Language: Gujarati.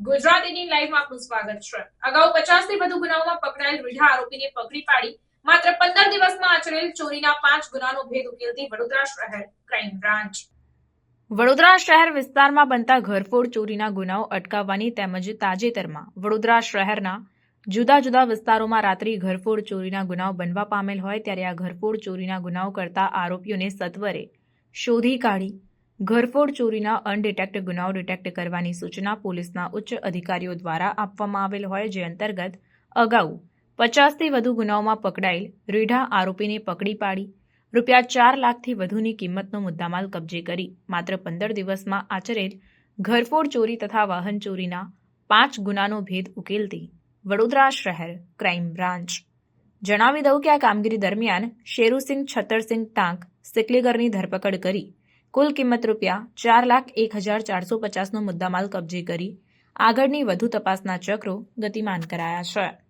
ગુજરાતીની લાઈવમાં આપનું સ્વાગત છે. અગાઉ પચાસ વધુ ગુનાઓમાં પકડાયેલ રીઢા આરોપીને પકડી પાડી, માત્ર પંદર દિવસમાં આચરેલ ચોરીના પાંચ ગુનાનો ભેદ ઉકેલતી વડોદરા શહેર ક્રાઇમ બ્રાન્ચ. વડોદરા શહેર વિસ્તારમાં બનતા ઘરફોડ ચોરીના ગુનાઓ અટકાવવાની તેમજ તાજેતરમાં વડોદરા શહેરના જુદા જુદા વિસ્તારોમાં રાત્રિ ઘરફોડ ચોરીના ગુનાઓ બનવા પામેલ હોય ત્યારે આ ઘરફોડ ચોરીના ગુનાઓ કરતા આરોપીઓને સત્વરે શોધી કાઢી ઘરફોડ ચોરીના અનડિટેક્ટ ગુનાઓ ડિટેક્ટ કરવાની સૂચના પોલીસના ઉચ્ચ અધિકારીઓ દ્વારા આપવામાં આવેલ હોય જે અંતર્ગત અગાઉ પચાસથી વધુ ગુનાઓમાં પકડાયેલ રીઢા આરોપીને પકડી પાડી, રૂપિયા ચાર લાખથી વધુની કિંમતનો મુદ્દામાલ કબજે કરી, માત્ર પંદર દિવસમાં આચરેલ ઘરફોડ ચોરી તથા વાહન ચોરીના પાંચ ગુનાનો ભેદ ઉકેલતી વડોદરા શહેર ક્રાઇમ બ્રાન્ચ. જણાવી દઉં કે આ કામગીરી દરમિયાન શેરુસિંહ છતરસિંહ ટાંક, સિકલીગરની ધરપકડ કરી કુલ કિંમત રૂપિયા ચાર લાખ એક હજાર ચારસો પચાસનો મુદ્દામાલ કબજે કરી આગળની વધુ તપાસના ચક્રો ગતિમાન કરાયા છે.